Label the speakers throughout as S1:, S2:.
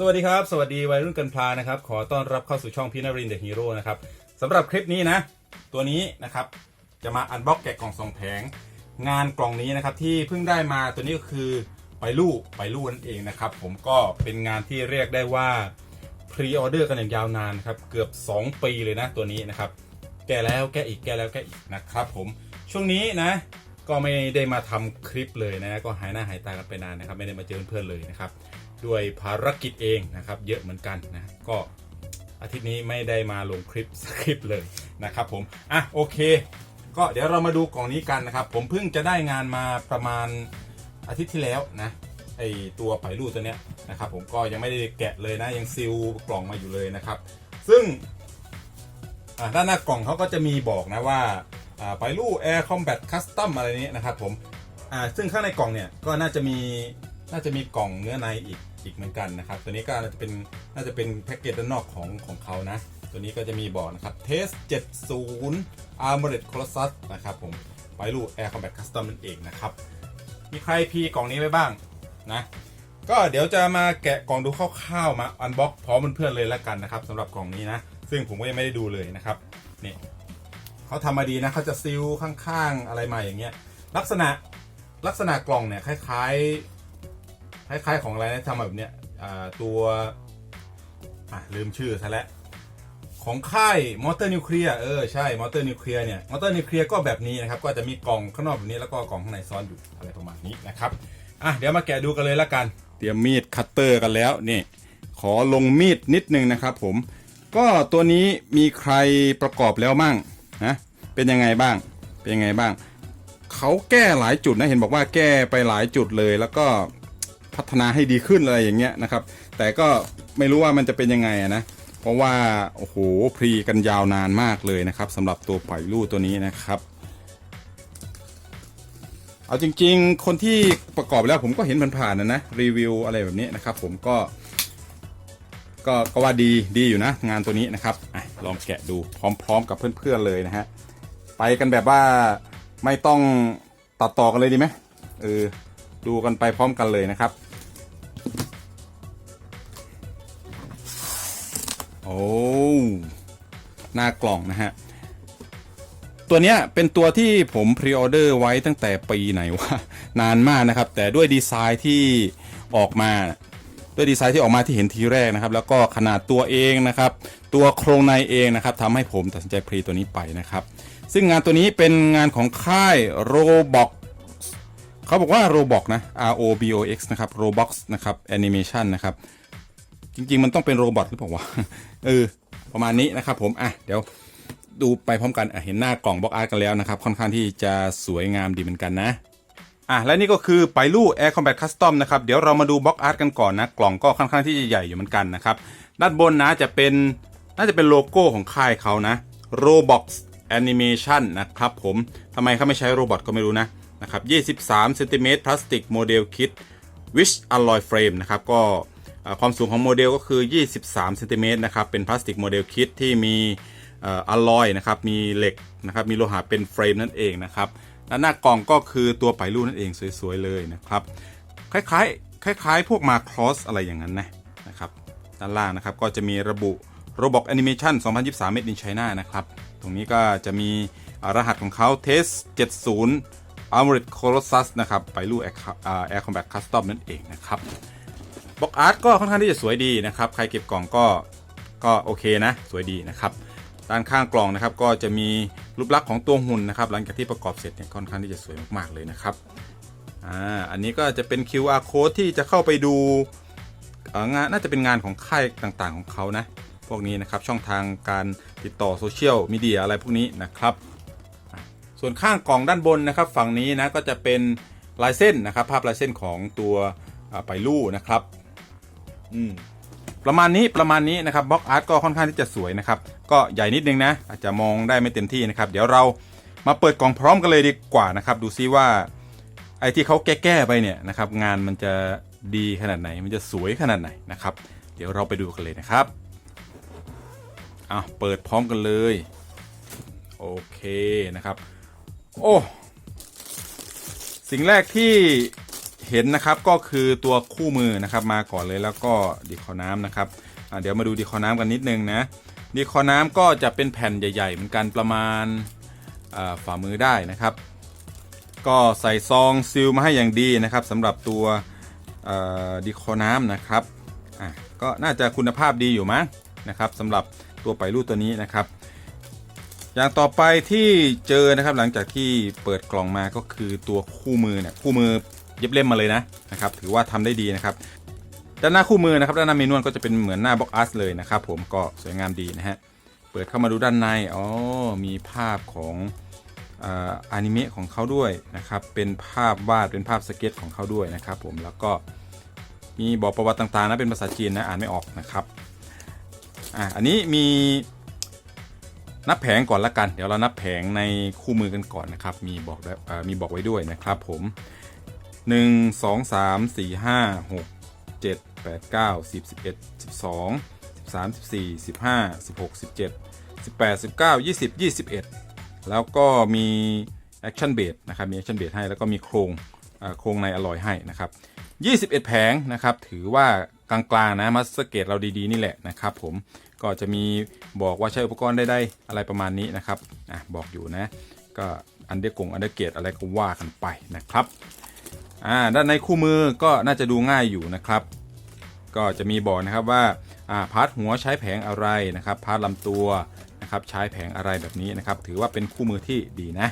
S1: สวัสดีครับสวัสดีวัยรุ่นกันพลานะครับขอต้อนรับเข้าสู่ช่องพี่นรินเดอะฮีโร่นะครับสำหรับคลิปนี้นะ ตัวนี้นะครับจะมาอันบ็อกแกะกล่องสองแผงงานกล่องนี้นะครับที่เพิ่งได้มาตัวนี้ก็คือไปลู่ไปลู่นั่นเองนะครับผมก็เป็นงานที่เรียกได้ว่าพรีออเดอร์กันอย่างยาวนานครับเกือบ 2 ปีเลยนะ ตัวนี้นะครับแกแล้วแกอีกแกแล้วแกอีกนะครับ ผม ช่วงนี้นะ ก็ไม่ได้มาทำคลิปเลยนะก็หายหน้าหายตากันไปนานนะครับ ไม่ได้มาเจอเพื่อนเลยนะครับด้วยภารกิจเองนะครับเยอะเหมือนกันนะก็อาทิตย์นี้ไม่ได้มาลงคลิปสคริปเลยนะครับ ผมอ่ะโอเค ก็เดี๋ยวเรามาดูกล่องนี้กัน นะครับ ผมเพิ่งจะได้งานมาประมาณอาทิตย์ที่แล้วนะไอตัวไผ่ลู่ตัวเนี้ยนะครับผมก็ยังไม่ได้แกะเลย นะยังซิลกล่องมาอยู่เลย นะ ครับ ซึ่งด้านหน้ากล่องเขาก็จะมีบอกนะว่าไฟลู่แอร์คอมแบ c คัสตัมอะไรนี้นะครับผมซึ่งข้างในกล่องเนี่ยก็น่าจะมีน่าจะมีกล่องเนื้อในอีกกเหมือนกันนะครับตัวนี้ก็น่าจะเป็นน่าจะเป็นแพ็กเกจ ด้านนอกของของ เขา นะ ตัวนี้ก็จะมี บอร์ดนะครับ เทส 70 a r m o r e d Colossus นะครับผมไวรู Air Combat Custom นั่นเอง นะ ครับ มี ใครพีกล่องนี้ไปบ้าง นะ ก็เดี๋ยวจะมาแกะกล่อง ดูคร่าวๆมาอันบ็อกพร้อมเพื่อนๆเลย แล้ว กัน นะ ครับสำหรับกล่องนี้ นะ ซึ่งผมก็ยังไม่ได้ดูเลยนะครับนี่เขาทำมาดีนะเขาจะซิลข้างๆ อะไรมาอย่างเงี้ยลักษณะลักษณะกล่องเนี่ยคล้ายๆคล้ายๆของอะไรนะทำแบบเนี้ยตัวอ่ลืมชื่อซะแล้ว ของค่ายมอเตอร์นิวเคลียร์เออใช่มอเตอร์นิวเคลียร์เนี่ยมอเตอร์นิวเคลียร์ก็แบบนี้นะครับ ก็จะมีกล่องข้างนอกแบบนี้แล้วก็กล่องข้างในซ้อนอยู่ อะไรประมาณนี้นะครับอ่ะเดี๋ยวมาแกะดูกันเลยละกัน เตรียมมีด คัตเตอร์กันแล้ว นี่ ขอลงมีดนิดนึงนะครับผมก็ตัวนี้มีใครประกอบแล้วมั่งนะเป็นยังไงบ้างเป็นยังไงบ้างเขาแก้หลายจุดนะเห็นบอกว่าแก้ไปหลายจุดเลยแล้วก็พัฒนาให้ดีขึ้นอะไรอย่างเงี้ยนะครับ แต่ก็ไม่รู้ว่ามันจะเป็นยังไงนะ เพราะว่าโอ้โหพรีกันยาวนานมากเลยนะครับสำหรับตัวปล่อยลู่ตัวนี้นะครับ เอาจริง ๆคนที่ประกอบแล้วผมก็เห็นผ่านๆนะนะรีวิวอะไรแบบนี้นะครับ ผมก็ก็ ก็ว่าดีดีอยู่นะ งานตัวนี้นะครับอลองแกะดูพร้อม ๆ กับเพื่อนๆเลยนะฮะไปกันแบบว่าไม่ต้องตัดต่อกันเลยดีไหมเออดูกันไปพร้อมกันเลยนะครับโอ้หน้ากล่องนะฮะ ตัวเนี้ยเป็นตัวที่ผมพรีออเดอร์ไว้ตั้งแต่ปีไหนวะนานมากนะครับ แต่ด้วยดีไซน์ที่ออกมา ด้วยดีไซน์ที่ออกมาที่เห็นทีแรกนะครับ แล้วก็ขนาดตัวเองนะครับ ตัวโครงในเองนะครับทำให้ผมตัดสินใจพรีตัวนี้ไปนะครับ ซึ่งงานตัวนี้เป็นงานของค่ายโรบอกเขาบอกว่า r o b o x นะ R O B O X นะครับ r o b o x นะครับ Animation นะครับ จริงๆมันต้องเป็นโรบอทหรือเปล่าวะเออประมาณนี้นะครับผมอ่ะ เดี๋ยวดูไปพร้อมกันอ่ะเห็นหน้ากล่องบล็อกอาร์ตกันแล้วนะครับค่อนข้างที่จะสวยงามดีเหมือนกันนะอ่ะและนี่ก็คือไปลู่แอร์คอมแบทคัสตอมนะครับเดี๋ยวเรามาดูบล็อกอาร์ตกันก่อนนะ กล่องก็ค่อนข้างที่จะใหญ่อยู่เหมือนกันนะครับด้านบนนะจะเป็นน่าจะเป็นโลโก้ของค่ายเขานะ r o b อ o x Animation นะครับผมทำไมเขาไม่ใช้โรบอทก็ไม่รู้นะนะครับ23ซนติเมตรพลาสติกโมเดลคิด Wish Alloy Frame นะครับก็ความสูงของโมเดลก็คือ 23เซนติเมตรนะครับ เป็นพลาสติกโมเดลคิดที่มีอะลอยนะครับ มีเหล็กนะครับ มีโลหะเป็นเฟรมนั่นเองนะครับและหน้ากล่องก็คือตัวไปรูนั่นเองสวย ๆ เลยนะครับ คล้ายๆ คล้ายๆ พวกมาครอสอะไรอย่างนั้นนะนะครับ ด้านล่างนะครับ ก็จะมีระบุโรบอทแอนิเมชัน2023 Made in China นะครับ ตรงนี้ก็จะมีรหัสของเขา Test 70 Armored Colossus นะครับไปรู Air Combat คัสตอมนั่นเองนะครับบ็อกอาร์ตก็ค่อนข้างที่จะสวยดีนะครับ ใครเก็บกล่องก็ก็โอเคนะสวยดีนะครับ ด้านข้างกล่องนะครับก็จะมีรูปลักษณ์ของตัวหุ่นนะครับ หลังจากที่ประกอบเสร็จเนี่ยค่อนข้างที่จะสวยมากๆเลยนะครับ อ่าอันนี้ก็จะเป็น QR code ที่จะเข้าไปดูงานน่าจะเป็นงานของค่ายต่างๆของเขานะ พวกนี้นะครับช่องทางการติดต่อโซเชียลมีเดียอะไรพวกนี้นะครับ ส่วนข้างกล่องด้านบนนะครับ ฝั่งนี้นะก็จะเป็นลายเส้นนะครับ ภาพลายเส้นของตัวไปลู่นะครับประมาณนี้ประมาณนี้นะครับบล็อกอาร์ตก็ค่อนข้างที่จะสวยนะครับก็ใหญ่นิดนึงนะ อาจจะมองได้ไม่เต็มที่นะครับเดี๋ยวเรามาเปิดกล่องพร้อมกันเลยดีกว่านะครับดูซิว่าไอ้ที่เขาแก้ไปเนี่ยนะครับงานมันจะดีขนาดไหน มันจะสวยขนาดไหนนะครับเดี๋ยวเราไปดูกันเลยนะครับอ่ะเปิดพร้อมกันเลยโอเคนะครับโอ้สิ่งแรกที่เห็นนะครับก็คือตัวคู่มือนะครับมาก่อนเลยแล้วก็ดีคอน้ำนะครับเดี๋ยวมาดูดีคอน้ำกันนิดนึงนะดีคอน้ำก็จะเป็นแผ่นใหญ่ๆเหมือนกันประมาณฝ่ามือได้นะครับ ก็ใส่ซองซิลมาให้อย่างดีนะครับสำหรับตัวดีคอน้ำนะครับก็น่าจะคุณภาพดีอยู่มั้งนะครับสำหรับตัวไปรูตัวนี้นะครับ อย่างต่อไปที่เจอนะครับหลังจากที่เปิดกล่องมาก็คือตัวคู่มือเนี่ยคู่มือเย็บเล่มมาเลยนะนะครับ ถือว่าทำได้ดีนะครับ ด้านหน้าคู่มือนะครับ ด้านหน้าเมนูนก็จะเป็นเหมือนหน้าบ็อกอัสเลยนะครับ ผมก็สวยงามดีนะฮะเปิดเข้ามาดูด้านในอ๋อ มีภาพของอานิเมะของเขาด้วยนะครับเป็นภาพวาดเป็นภาพสเก็ตของเขาด้วยนะครับ ผมแล้วก็มีบอกประวัติต่างๆนะเป็นภาษาจีนนะอ่านไม่ออกนะครับอ่ะอันนี้มีนับแผงก่อนละกัน เดี๋ยวเรานับแผงในคู่มือกันก่อนนะครับ มีบอกมีบอกไว้ด้วยนะครับ ผมหนึ่งสองสามสี่ห้าหกเจ็ดแปดเก้าสิบสิบเอ็ดสิบสองสิบสามสิบสี่สิบห้าสิบหกสิบเจ็ดสิบแปดสิบเก้ายี่สิบยี่สิบเอ็ดแล้วก็มีแอคชั่นเบดนะครับมีแอคชั่นเบดให้แล้วก็มีโครงโครงในอร่อยให้นะครับยี่สิบเอ็ดแผงนะครับถือว่ากลางๆนะมาสเกตเราดีๆ นี่แหละนะครับผมก็จะมีบอกว่าใช้อุปกรณ์ได้ๆอะไรประมาณนี้นะครับอ่ะบอกอยู่นะก็อันเดอร์กงอันเดอร์เกตอะไรก็ว่ากันไปนะครับด้านในคู่มือก็น่าจะดูง่ายอยู่นะครับ ก็จะมีบอกนะครับว่าพาร์ทหัวใช้แผงอะไรนะครับ พาร์ทลำตัวนะครับ ใช้แผงอะไรแบบนี้นะครับ ถือว่าเป็นคู่มือที่ดีนะ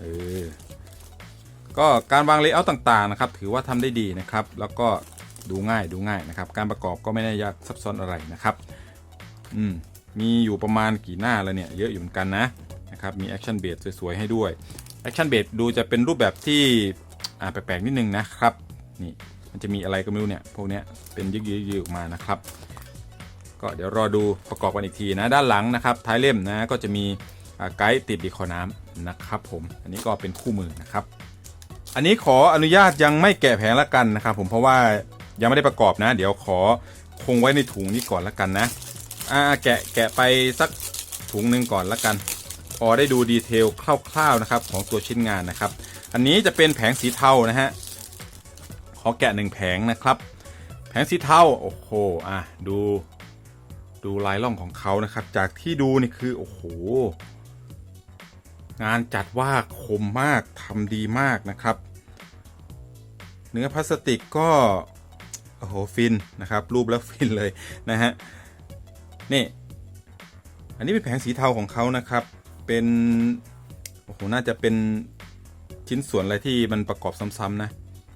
S1: เออก็การวางเลเยอร์ต่าง ๆนะครับ ถือว่าทำได้ดีนะครับ แล้วก็ดูง่ายดูง่ายนะครับ การประกอบก็ไม่ได้ยากซับซ้อนอะไรนะครับอืมมีอยู่ประมาณกี่หน้าแล้วเนี่ยเยอะอยู่เหมือนกันนะนะครับมีแอคชั่นเบรสวยๆให้ด้วยแอคชั่นเบสดูจะเป็นรูปแบบที่อ่าแปลกๆนิดนึงนะครับนี่มันจะมีอะไรก็ไม่รู้เนี่ยพวกเนี้ยเป็นยึกๆออกมานะครับ ก็เดี๋ยวรอดูประกอบกันอีกทีนะ ด้านหลังนะครับ ท้ายเล่มนะก็จะมีไกด์ติดดีคอน้ำนะครับ ผมอันนี้ก็เป็นคู่มือนะครับ อันนี้ขออนุญาตยังไม่แกะแผงละกันนะครับ ผมเพราะว่ายังไม่ได้ประกอบนะเดี๋ยวขอคงไว้ในถุงนี้ก่อนละกันนะอ่าแกะแกะไปสักถุงหนึ่งก่อนละกันพอได้ดูดีเทลคร่าวๆนะครับของตัวชิ้นงานนะครับอันนี้ จะเป็นแผงสีเทานะ ฮะ ขอแกะหนึ่งแผงนะครับ แผงสีเทา โอ้โหอ่ะ ดู ดูลายล่องของเขานะครับ จากที่ดู นี่ คือ โอ้โห งานจัดว่าคมมาก ทำดีมากนะครับ เนื้อพลาสติกก็ โอ้โห ฟินนะครับ รูปแล้วฟินเลย นะฮะ นี่ อันนี้เป็นแผงสีเทาของเขานะครับ เป็น โอ้โห น่าจะเป็นชิ้นส่วนอะไรที่มันประกอบซ้ำๆนะ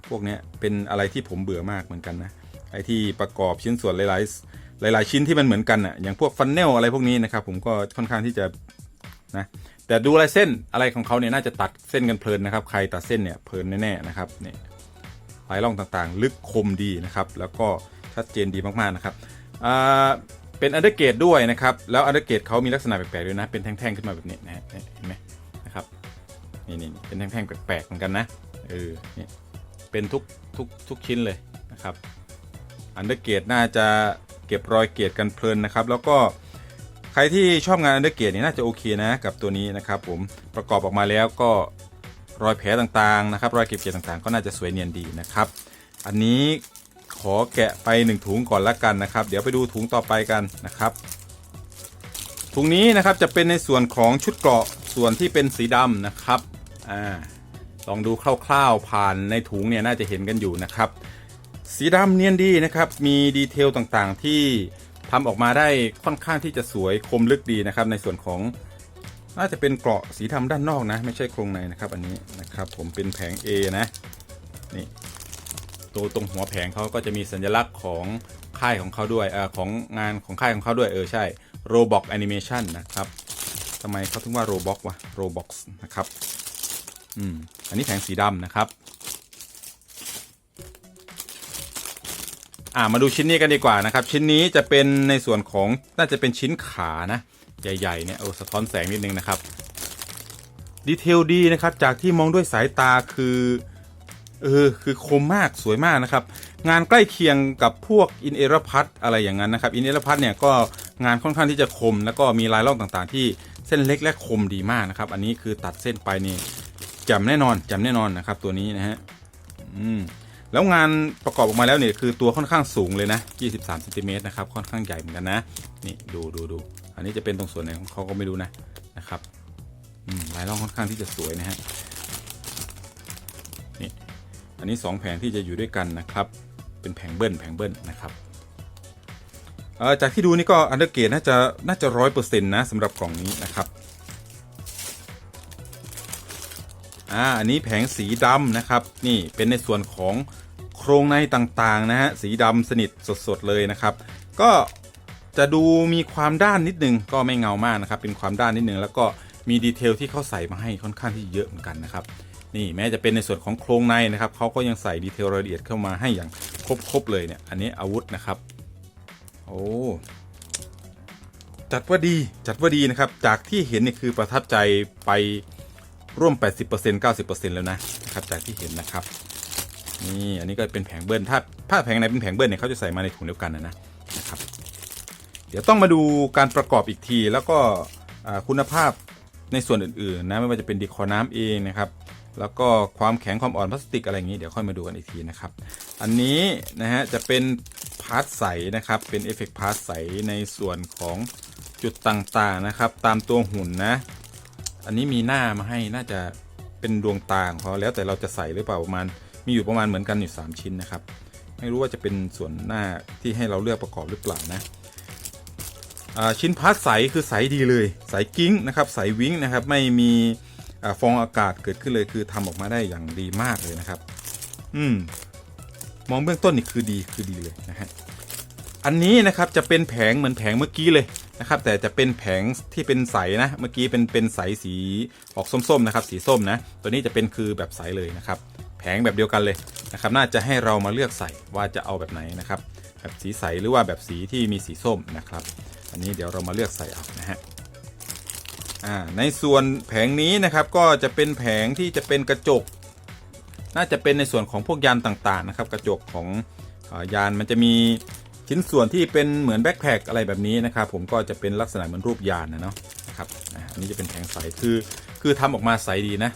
S1: พวกนี้เป็นอะไรที่ผมเบื่อมากเหมือนกันนะไอที่ประกอบชิ้นส่วน หลายๆหลายๆชิ้นที่มันเหมือนกันอะ่ะอย่างพวกฟันเนลอะไรพวกนี้นะครับผมก็ค่อนข้างที่จะนะแต่ดูลายเส้นอะไรของเขาเนี่ยน่าจะตัดเส้นกันเพลินนะครับใครตัดเส้นเนี่ยเพลินแน่ๆนะครับเนี่ยลายร่องต่างๆ ลึกคมดีนะครับแล้วก็ชัดเจนดีมากๆนะครับเป็นอันเดอร์เกตด้วยนะครับแล้วอันเดอร์เกตเขามีลักษณะแปลกๆด้วยนะเป็นแท่งๆขึ้นมาแบบนี้นะเห็นไหมนี่นี่เป็นแท่งๆแปลกๆเหมือนกันนะ เออ เนี่ย เป็นทุกทุกทุกชิ้นเลยนะครับ อันเดอร์เกตน่าจะเก็บรอยเกตกันเพลินนะครับ แล้วก็ใครที่ชอบงานอันเดอร์เกตนี่น่าจะโอเคนะกับตัวนี้นะครับผม ประกอบออกมาแล้วก็รอยแผลต่างๆนะครับ รอยเก็บเกตต่างๆ ก็น่าจะสวยเนียนดีนะครับ อันนี้ขอแกะไป1ถุงก่อนละกันนะครับ เดี๋ยวไปดูถุงต่อไปกันนะครับ ถุงนี้นะครับจะเป็นในส่วนของชุดเกราะส่วนที่เป็นสีดำนะครับลองดูคร่าวๆผ่านในถุงเนี่ยน่าจะเห็นกันอยู่นะครับสีดำเนียนดีนะครับ มีดีเทลต่างๆที่ทำออกมาได้ค่อนข้างที่จะสวยคมลึกดีนะครับในส่วนของน่าจะเป็นเกราะสีดำด้านนอกนะ ไม่ใช่โครงในนะครับอันนี้นะครับผมเป็นแผง A นะนี่ตัวตรงหัวแผงเขาก็จะมีสัญลักษณ์ของค่ายของเขาด้วย เออของงานของค่ายของเขาด้วยเออใช่ Roblox Animation นะครับทำไมเขาถึงว่า Roblox วะ Roblox นะครับอืมอันนี้แผงสีดำนะครับ อ่ามาดูชิ้นนี้กันดีกว่านะครับ ชิ้นนี้จะเป็นในส่วนของน่าจะเป็นชิ้นขานะ ใหญ่ๆเนี่ยโอ้สะท้อนแสงนิดนึงนะครับ ดีเทลดีนะครับ จากที่มองด้วยสายตาคือ เออ คือคมมาก สวยมากนะครับ งานใกล้เคียงกับพวกอินเอร์พัทอะไรอย่างนั้นนะครับ อินเอร์พัทเนี่ยก็งานค่อนข้างที่จะคมแล้วก็มีลายล่องต่างๆ ที่เส้นเล็กและคมดีมากนะครับ อันนี้คือตัดเส้นไปนี่จำแน่นอน จำแน่นอนนะครับตัวนี้นะฮะอืม แล้วงานประกอบออกมาแล้วเนี่ยคือตัวค่อนข้างสูงเลยนะ 23ซนติเมตรนะครับ ค่อนข้างใหญ่เหมือนกันนะ นี่ดูดูดู อันนี้จะเป็นตรงส่วนไหนของเขาก็ไม่รู้นะ นะครับลายล่องค่อนข้างที่จะสวยนะฮะ นี่ อันนี้ 2 แผงที่จะอยู่ด้วยกันนะครับ เป็นแผงเบิ้ลแผงเบิ้ลนะครับจากที่ดูนี่ก็อันเดอร์เกตน่าจะน่าจะร้อยเปอร์เซ็นต์นะสำหรับกล่องนี้นะครับอันนี้แผงสีดำนะ ครับ นี่เป็นในส่วนของโครง ใน ต่าง ๆ นะฮะ สีดำสนิทสด ๆ เลยนะครับ ก็จะดูมีความด้านนิด นึง ก็ไม่เงามากนะครับเป็นความด้าน นิด นึง แล้วก็มีดีเทลที่เขาใส่มาให้ค่อนข้างที่เยอะเหมือนกัน นะครับนี่แม้จะเป็นในส่วนของโครง ในนะครับเขาก็ยังใส่ดีเทลรายละเอียดเข้ามาให้อย่างครบๆเลยเนี่ยอันนี้อาวุธนะครับโอ้จัดว่าดีจัดว่าดีนะครับ จากที่เห็นเนี่ยคือประทับใจไปร่วม 80% 90%แล้วนะครับ จากที่เห็นนะครับ นี่ อันนี้ก็เป็นแผงเบิ้ลถ้าผ้าแผงไหนเป็นแผงเบิ้ลเนี่ย เขาจะใส่มาในถุงเดียวกันนะนะครับ เดี๋ยวต้องมาดูการประกอบอีกที แล้วก็คุณภาพในส่วนอื่น ๆ นะ ไม่ว่าจะเป็นดีคอน้ำเองนะครับ แล้วก็ความแข็งความอ่อนพลาสติกอะไรอย่างนี้ เดี๋ยวค่อยมาดูกันอีกทีนะครับ อันนี้นะฮะ จะเป็นพาร์ทใสนะครับ เป็นเอฟเฟกต์พาร์ทใสในส่วนของจุดต่างๆนะครับ ตามตัวหุ่นนะอันนี้มีหน้ามาให้ น่าจะเป็นดวงตาของเขาแล้วแต่เราจะใส่หรือเปล่าประมาณ มีอยู่ประมาณเหมือนกันอยู่3ชิ้นนะครับ ไม่รู้ว่าจะเป็นส่วนหน้าที่ให้เราเลือกประกอบหรือเปล่านะชิ้นพร์ทใสคือใสดีเลย ใสกิ้งนะครับ ใสวิ้งนะครับ ไม่มีอฟองอากาศเกิดขึ้นเลย คือทำออกมาได้อย่างดีมากเลยนะครับ อืมมองเบื้องต้นนี่คือดีคือดีเลยนะฮะ อันนี้นะครับจะเป็นแผงเหมือนแผงเมื่อกี้เลยนะครับแต่จะเป็นแผงที่เป็นใสนะเมื่อกี้เป็นเป็นใสสีออกส้มๆนะครับสีส้ม นะตัวนี้จะเป็นคือแบบใสเลยนะครับ แผงแบบเดียวกันเลยนะครับน่าจะให้เรามาเลือกใส่ว่าจะเอาแบบไหนนะครับ แบบสีใสหรือว่าแบบสีที่มีสีส้ม นะครับอันนี้เดี๋ยวเรามาเลือกใส่เอานะฮะในส่วนแผงนี้นะครับ ก็จะเป็นแผงที่จะเป็นกระจก น่าจะเป็นในส่วนของพวกยานต่างๆนะครับ กระจกของยานมันจะมีชิ้นส่วนที่เป็นเหมือนแบ็คแพคอะไรแบบนี้นะครับผมก็จะเป็นลักษณะเหมือนรูปยานนะเนาะนะครับอันนี้จะเป็นแผงใส คือ คือ ทำออกมาใสดีนะ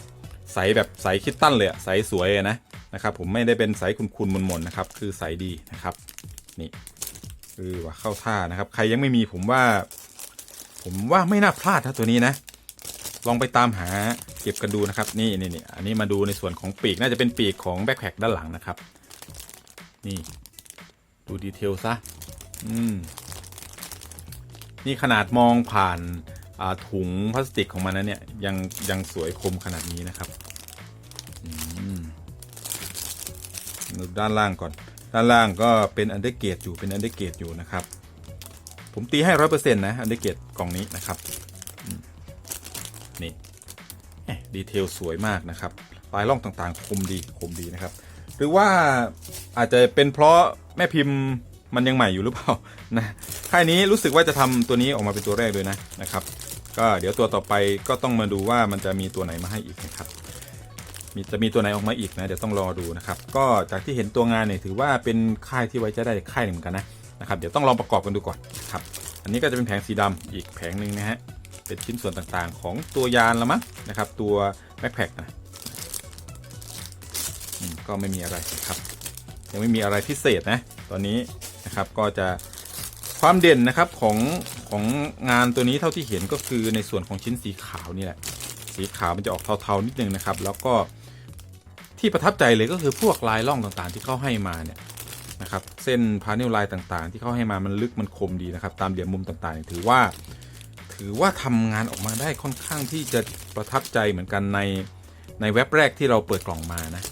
S1: ใสแบบใสคิดตั้นเลยใสสวยนะนะครับ ผมไม่ได้เป็นใสคุุๆมนๆนะครับ คือใสดีนะครับนี่ คือว่าเข้าท่านะครับ ใครยังไม่มีผมว่าผมว่าไม่น่าพลาดนะตัวนี้นะ ลองไปตามหาเก็บกันดูนะครับนี่นี่นี่อันนี้มาดูในส่วนของปีกน่าจะเป็นปีกของแบ็คแพคด้านหลังนะครับ นี่ดูดีเทลซะ อืม นี่ขนาดมองผ่านถุงพลาสติกของมันนะเนี่ยยังยังสวยคมขนาดนี้นะครับดูด้านล่างก่อน ด้านล่างก็เป็นอันเดอร์เกตอยู่เป็นอันเดอร์เกตอยู่นะครับ ผมตีให้ร้อยเปอร์เซ็นต์นะอันเดอร์เกตกล่องนี้นะครับนี่ดีเทลสวยมากนะครับ ปลายล่องต่างๆคมดี คมดีนะครับ หรือว่าอาจจะเป็นเพราะแม่พิมพ์มันยังใหม่อยู่หรือเปล่านะ ค่ายนี้รู้สึกว่าจะทำตัวนี้ออกมาเป็นตัวแรกเลยนะนะครับ ก็เดี๋ยวตัวต่อไปก็ต้องมาดูว่ามันจะมีตัวไหนมาให้อีกนะครับ มีจะมีตัวไหนออกมาอีกนะเดี๋ยวต้องรอดูนะครับ ก็จากที่เห็นตัวงานเนี่ยถือว่าเป็นค่ายที่ไว้จะได้ค่ายหนึ่งเหมือนกันนะนะครับเดี๋ยวต้องลองประกอบกันดูก่อนครับ อันนี้ก็จะเป็นแผงสีดำอีกแผงหนึ่งนะฮะ เป็นชิ้นส่วนต่างๆ ของตัวยานละมั้งนะครับ ตัวแบ็กแพกคนะก็ไม่มีอะไรนะครับยังไม่มีอะไรพิเศษนะตอนนี้นะครับก็จะความเด่นนะครับของของงานตัวนี้เท่าที่เห็นก็คือในส่วนของชิ้นสีขาว นี่แหละสีขาวมันจะออกเทาๆ นิดนึงนะครับ แล้วก็ที่ประทับใจเลยก็คือพวกลายล่องต่างๆ ที่เขาให้มาเนี่ยนะครับ เส้นพาเนลลายต่าง ๆ ที่เขาให้มามันลึกมันคมดีนะครับ ตามเหลี่ยมมุมต่างๆถือว่าถือว่าทำงานออกมาได้ค่อนข้างที่จะประทับใจเหมือนกันในในเว็บแรกที่เราเปิดกล่องมานะ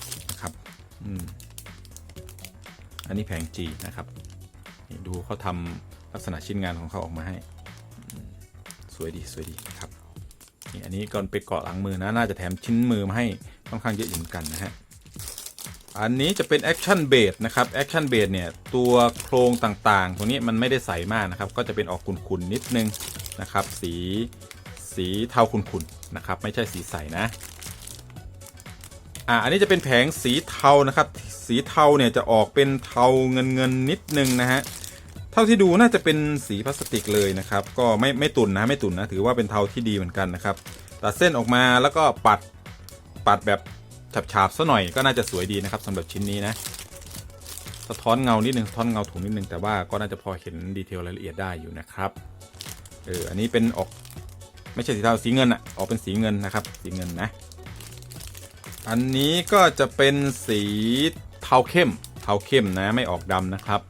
S1: ครับ อืมอันนี้แผง G นะครับดูเขาทำลักษณะชิ้นงานของเขาออกมาให้สวยดีสวยดีนะครับนี่อันนี้ก่อนไปเกาะหลังมือนะ น่าจะแถมชิ้นมือมาให้ค่อนข้างเยอะอยู่เหมือนกันนะฮะ อันนี้จะเป็นแอคชั่นเบดนะครับแอคชั่นเบดเนี่ยตัวโครงต่างๆตรงนี้มันไม่ได้ใสมากนะครับก็จะเป็นออกขุ่นๆนิดนึงนะครับ สีสีเทาขุ่นๆนะครับไม่ใช่สีใสนะอ่าอันนี้จะเป็นแผงสีเทานะครับ สีเทาเนี่ยจะออกเป็นเทาเงินเงินนิดนึงนะฮะ เท่าที่ดูน่าจะเป็นสีพลาสติกเลยนะครับ ก็ไม่ ไม่ตุ่นนะไม่ตุ่นนะ ถือว่าเป็นเทาที่ดีเหมือนกันนะครับ ตัดเส้นออกมาแล้วก็ปัด ปัดแบบฉาบซะหน่อย ก็น่าจะสวยดีนะครับสำหรับชิ้นนี้นะ สะท้อนเงานิดนึงสะท้อนเงาถุงนิดนึงแต่ว่าก็น่าจะพอเห็นดีเทลรายละเอียดได้อยู่นะครับ เออ อันนี้เป็น ออกไม่ใช่สีเทาสีเงินอะออกเป็นสีเงิน นะครับสีเงินนะอันนี้ก็จะเป็นสีเทาเข้ม เทาเข้มนะไม่ออกดำนะครับ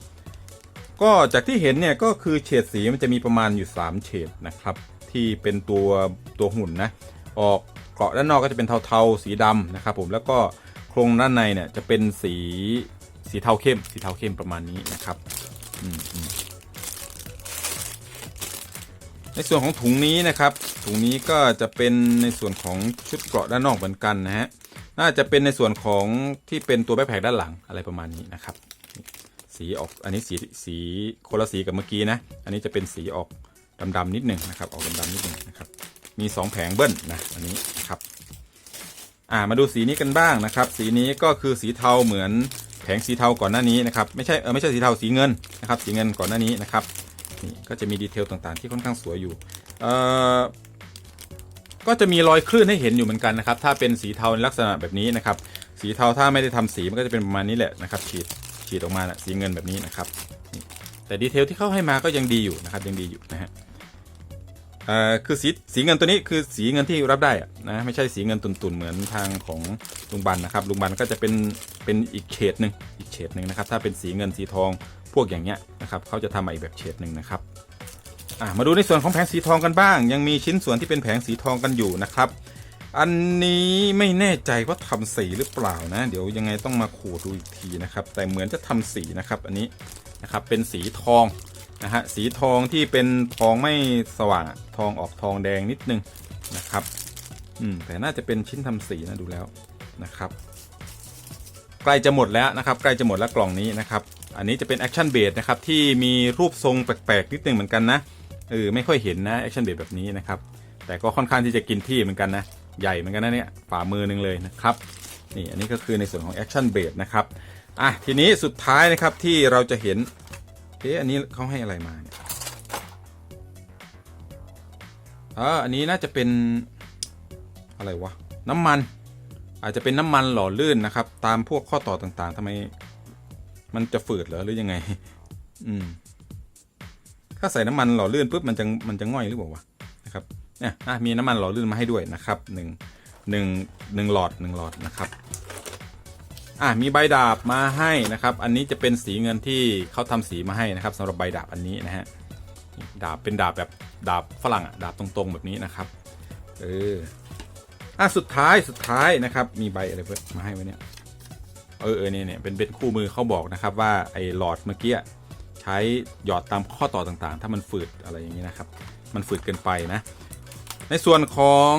S1: ก็จากที่เห็นเนี่ยก็คือเฉดสีมันจะมีประมาณอยู่3เฉดนะครับที่เป็นตัวตัวหุ่นนะออกเกาะด้านนอกก็จะเป็นเทาๆสีดำนะครับ ผมแล้วก็โครงด้านในเนี่ย จะเป็นสีสีเทาเข้มสีเทาเข้มประมาณนี้นะครับในส่วนของถุงนี้นะครับ ถุงนี้ก็จะเป็นในส่วนของชุดเกราะด้านนอกเหมือนกันนะฮะน่าจะเป็นในส่วนของที่เป็นตัวแบ็คแพคด้านหลังอะไรประมาณนี้นะครับ สีออกอันนี้สีสีคนละสีกับเมื่อกี้นะอันนี้จะเป็นสีออกดำๆนิดหนึ่งนะครับออกดำๆนิดหนึ่งนะครับมี 2 แผงเบิ้ลนะอันนี้นะครับอ่ามาดูสีนี้กันบ้างนะครับ สีนี้ก็คือสีเทาเหมือนแผงสีเทาก่อนหน้านี้นะครับไม่ใช่เออไม่ใช่สีเทาสีเงินนะครับสีเงินก่อนหน้านี้นะครับนี่ก็จะมีดีเทลต่างๆที่ค่อนข้างสวยอยู่เอ่อก็จะมี รอยคลื่นให้เห็นอยู่เหมือนกันนะครับ ถ้าเป็นสีเทาในลักษณะแบบนี้นะครับสีเทาถ้าไม่ได้ทำสีมันก็จะเป็นประมาณนี้แหละนะครับฉีดฉีดออกมาะสีเงินแบบนี้นะครับแต่ดีเทลที่เข้าให้มาก็ยังดีอยู่นะครับยังดีอยู่นะฮะคือสีสีเงินตัวนี้คือสีเงินที่รับได้นะไม่ใช่สีเงินตุนๆเหมือนทางของลุงบันนะครับลุงบันก็จะเป็นเป็นอีกเฉดหนึ่งอีกเฉดหนึ่งนะครับถ้าเป็นสีเงินสีทองพวกอย่างเงี้ยนะครับเขาจะทำมาอีกแบบเฉดหนึ่งนะครับมาดูในส่วนของแผงสีทองกันบ้าง ยังมีชิ้นส่วนที่เป็นแผงสีทองกันอยู่นะครับ อันนี้ไม่แน่ใจว่าทำสีหรือเปล่านะ เดี๋ยวยังไงต้องมาขูดดูอีกทีนะครับ แต่เหมือนจะทำสีนะครับ อันนี้นะครับเป็นสีทองนะฮะสีทองที่เป็นทองไม่สว่างทองออกทองแดงนิดนึงนะครับ อืมแต่น่าจะเป็นชิ้นทำสีนะดูแล้วนะครับ ใกล้จะหมดแล้วนะครับใกล้จะหมดแล้วกล่องนี้นะครับอันนี้จะเป็นแอคชั่นเบสนะครับที่มีรูปทรงแปลกๆนิดนึงเหมือนกันนะเออไม่ค่อยเห็นนะแอคชั่นเบสแบบนี้นะครับแต่ก็ค่อนข้างที่จะกินที่เหมือนกันนะใหญ่เหมือนกันนะเนี่ยฝ่ามือนึงเลยนะครับนี่อันนี้ก็คือในส่วนของแอคชั่นเบสนะครับอ่ะทีนี้สุดท้ายนะครับ ที่เราจะเห็นเอ๊ะอันนี้เขาให้อะไรมาเนี่ยอ่าอันนี้น่าจะเป็นอะไรวะน้ำมันอาจจะเป็นน้ำมันหล่อลื่นนะครับตามพวกข้อต่อต่างๆทำไมมันจะฝืดเหรอหรือยังไง อืม ถ้าใส่น้ำมันหล่อลื่นปุ๊บมันจะมันจะง่อยหรือเปล่าวะ นะครับเนี่ยอ่มีน้ำมันหล่อลื่นมาให้ด้วยนะครับ หนึ่งหนึ่งหนึ่งหลอดหนึ่งหลอดนะครับ อ่ะมีใบดาบมาให้นะครับ อันนี้จะเป็นสีเงินที่เขาทำสีมาให้นะครับ สำหรับใบดาบอันนี้นะฮะ ดาบเป็นดาบแบบดาบฝรั่งอะดาบตรงๆแบบนี้นะครับ เออ อ่ะสุดท้าย สุดท้ายนะครับ มีใบอะไรมาให้ไว้เนี่ยเออเนี่ยเนี่ยเป็นเบ็ดคู่มือเขาบอก นะ ครับ ว่า ไอ้หลอดเมื่อกี้ใช้หยอดตามข้อต่อต่างๆ ถ้ามัน ฝืด อะไรอย่างนี้นะครับ มัน ฝืดเกินไป นะในส่วนของ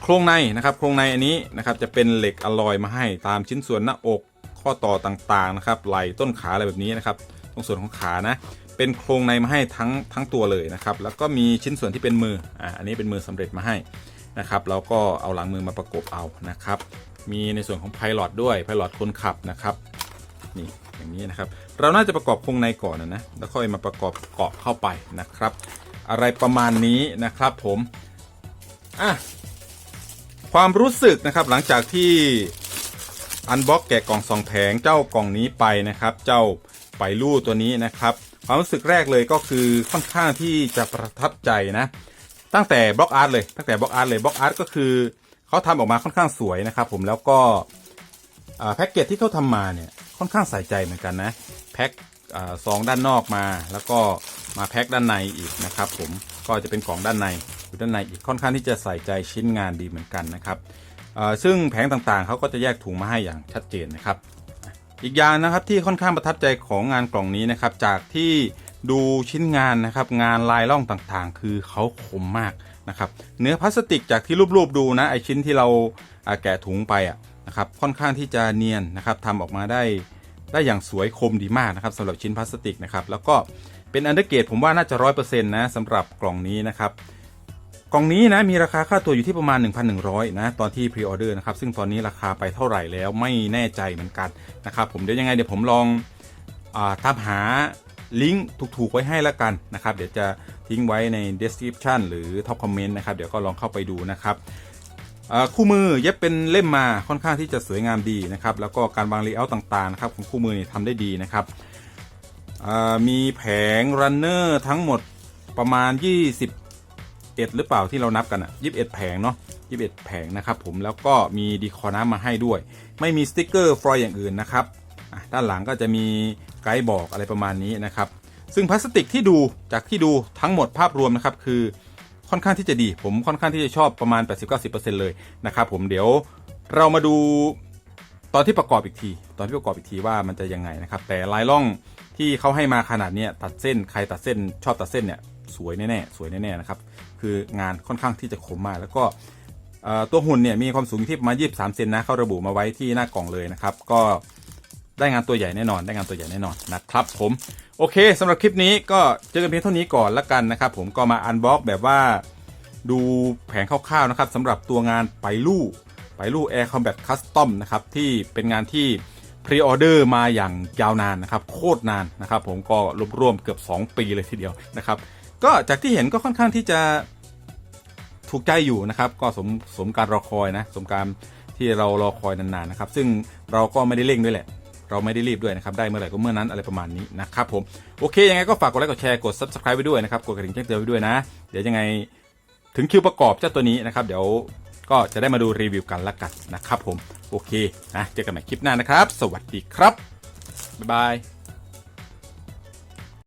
S1: โครงในนะ ครับโครงในอันนี้ นะ ครับ จะเป็นเหล็กอลอย มาให้ตามชิ้นส่วน หน้าอกข้อต่อต่างๆนะครับไหล่ต้นขาอะไรแบบนี้นะครับตรงส่วนของขานะเป็นโครงในมาให้ทั้งทั้งตัวเลยนะครับแล้วก็มีชิ้นส่วนที่เป็นมืออ่าอันนี้เป็นมือสำเร็จมาให้นะครับแล้วก็เอาหลังมือมาประกบเอานะครับมีในส่วนของ Pilot ด้วย Pilot คนขับนะครับนี่อย่างนี้นะครับเราน่าจะประกอบโครงในก่อนนะแล้วค่อยมาประกอบเกาะเข้าไปนะครับ อะไรประมาณนี้นะครับ ผมอ่ะความรู้สึกนะครับหลังจากที่อันบ็อกแกะกล่องสองแผงเจ้ากล่องนี้ไปนะครับ เจ้าไปลู่ตัวนี้นะครับ ความรู้สึกแรกเลยก็คือค่อนข้างที่จะประทับใจนะ ตั้งแต่บล็อกอาร์ตเลยตั้งแต่บล็อกอาร์ตเลยบล็อกอาร์ตก็คือเขาทำออกมาค่อนข้างสวยนะครับผมแล้วก็แพ็กเกจที่เขาทำมาเนี่ยค่อนข้างใส่ใจเหมือนกันนะแพ็คซองด้านนอกมา แล้วก็มาแพ็คด้านในอีกนะครับผมก็จะเป็นของด้านในอยู่ด้านในอีกค่อนข้างที่จะใส่ใจชิ้นงานดีเหมือนกันนะครับซึ่งแผงต่างๆเขาก็จะแยกถุงมาให้อย่างชัดเจนนะครับอีกอย่างนะครับที่ค่อนข้างประทับใจของงานกล่องนี้นะครับจากที่ดูชิ้นงานนะครับงานลายล่องต่างๆ คือเขาคมมากนะครับเนื้อพลาสติกจากที่รูป ๆ ดูนะไอชิ้นที่เราแกะถุงไปนะครับค่อนข้างที่จะเนียนนะครับทำออกมาได้ได้อย่างสวยคมดีมากนะครับสำหรับชิ้นพลาสติกนะครับ แล้วก็เป็นอันเดอร์เกต ผมว่าน่าจะร้อยเปอร์เซ็นต์นะสำหรับกล่องนี้นะครับ กล่องนี้นะมีราคาค่าตัวอยู่ที่ประมาณ 1,100นะตอนที่พรีออเดอร์นะครับ ซึ่งตอนนี้ราคาไปเท่าไหร่แล้วไม่แน่ใจเหมือนกันนะครับ ผมเดี๋ยวยังไงเดี๋ยวผมลองตามหาลิงก์ถูกๆไว้ให้แล้วกันนะครับ เดี๋ยวจะทิ้งไว้ใน description หรือ top comment นะครับ เดี๋ยวก็ลองเข้าไปดูนะครับ คู่มือเย็บเป็นเล่มมาค่อนข้างที่จะสวยงามดีนะครับ แล้วก็การวางเลเยอร์ต่างๆนะครับของคู่มือนี่ทำได้ดีนะครับ มีแผงรันเนอร์ทั้งหมดประมาณ 21 หรือเปล่าที่เรานับกันอ่ะ 21 แผงเนาะ 21 แผงนะครับผม แล้วก็มีดีคอน้ำมาให้ด้วย ไม่มีสติกเกอร์ฟลอยอย่างอื่นนะครับ ด้านหลังก็จะมีไกด์บอกอะไรประมาณนี้นะครับซึ่งพลาสติกที่ดูจากที่ดูทั้งหมดภาพรวมนะครับคือค่อนข้างที่จะดี ผมค่อนข้างที่จะชอบประมาณ80-90%เลยนะครับผมเดี๋ยวเรามาดูตอนที่ประกอบอีกที ตอนที่ประกอบอีกทีว่ามันจะยังไงนะครับแต่ลายล่องที่เขาให้มาขนาดนี้ตัดเส้นใครตัดเส้นชอบตัดเส้นเนี่ยสวยแน่ๆสวยแน่ๆนะครับ คืองานค่อนข้างที่จะคมมากแล้วก็ตัวหุ่นเนี่ยมีความสูงที่ประมาณ23เซนนะเขาระบุมาไว้ที่หน้ากล่องเลยนะครับ ก็ได้งานตัวใหญ่แน่นอน ได้งานตัวใหญ่แน่นอนนะครับผม โอเค สำหรับคลิปนี้ก็เจอกันเพียงเท่านี้ก่อนละกันนะครับ ผมก็มาอันบ็อกแบบว่าดูแผงคร่าวๆนะครับสำหรับตัวงานไปลู่ไปลู่ Air Combat Custom นะครับที่เป็นงานที่พรีออเดอร์มาอย่างยาวนานนะครับโคตรนานนะครับผมก็รวมๆเกือบ 2 ปีเลยทีเดียวนะครับก็จากที่เห็นก็ค่อนข้างที่จะถูกใจอยู่นะครับก็สมสมการรอคอยนะสมการที่เรารอคอยนานๆนะครับซึ่งเราก็ไม่ได้เร่งด้วยแหละเราไม่ได้รีบด้วยนะครับ ได้เมื่อไหร่ก็เมื่อนั้นอะไรประมาณนี้นะครับผม โอเค ยังไงก็ฝากกดไลค์กดแชร์กด subscribe ไว้ด้วยนะครับ กดกระดิ่งแจ้งเตือนไว้ด้วยนะ เดี๋ยวยังไงถึงคิวประกอบเจ้าตัวนี้นะครับ เดี๋ยวก็จะได้มาดูรีวิวกันละกันนะครับ ผม โอเคนะเจอกันใหม่คลิปหน้านะครับ สวัสดีครับ บ๊ายบาย